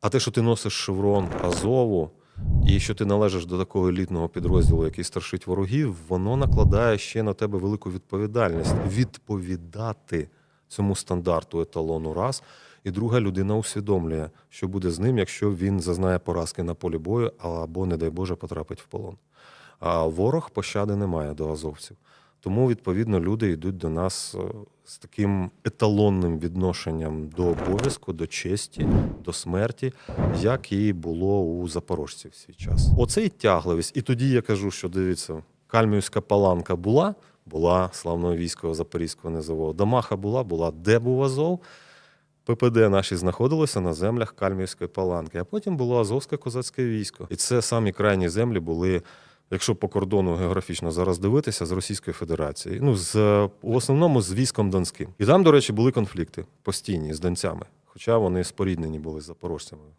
А те, що ти носиш шеврон Азову, і що ти належиш до такого елітного підрозділу, який страшить ворогів, воно накладає ще на тебе велику відповідальність відповідати цьому стандарту еталону раз. І друга людина усвідомлює, що буде з ним, якщо він зазнає поразки на полі бою або, не дай Боже, потрапить в полон. А ворог пощади не має до азовців. Тому, відповідно, люди йдуть до нас е, з таким еталонним відношенням до обов'язку, до честі, до смерті, як і було у запорожців в свій час. Оце і тягливість. І тоді я кажу, що дивіться, Кальмівська паланка була, була славного військового Запорізького низового. Дамаха була, була, де був Азов. ППД наші знаходилися на землях Кальмівської паланки, а потім було Азовське козацьке військо. І це самі крайні землі були, якщо по кордону географічно зараз дивитися, з Російської Федерації. Ну, з, в основному з військом Донським. І там, до речі, були конфлікти постійні з донцями. Хоча вони споріднені були з запорожцями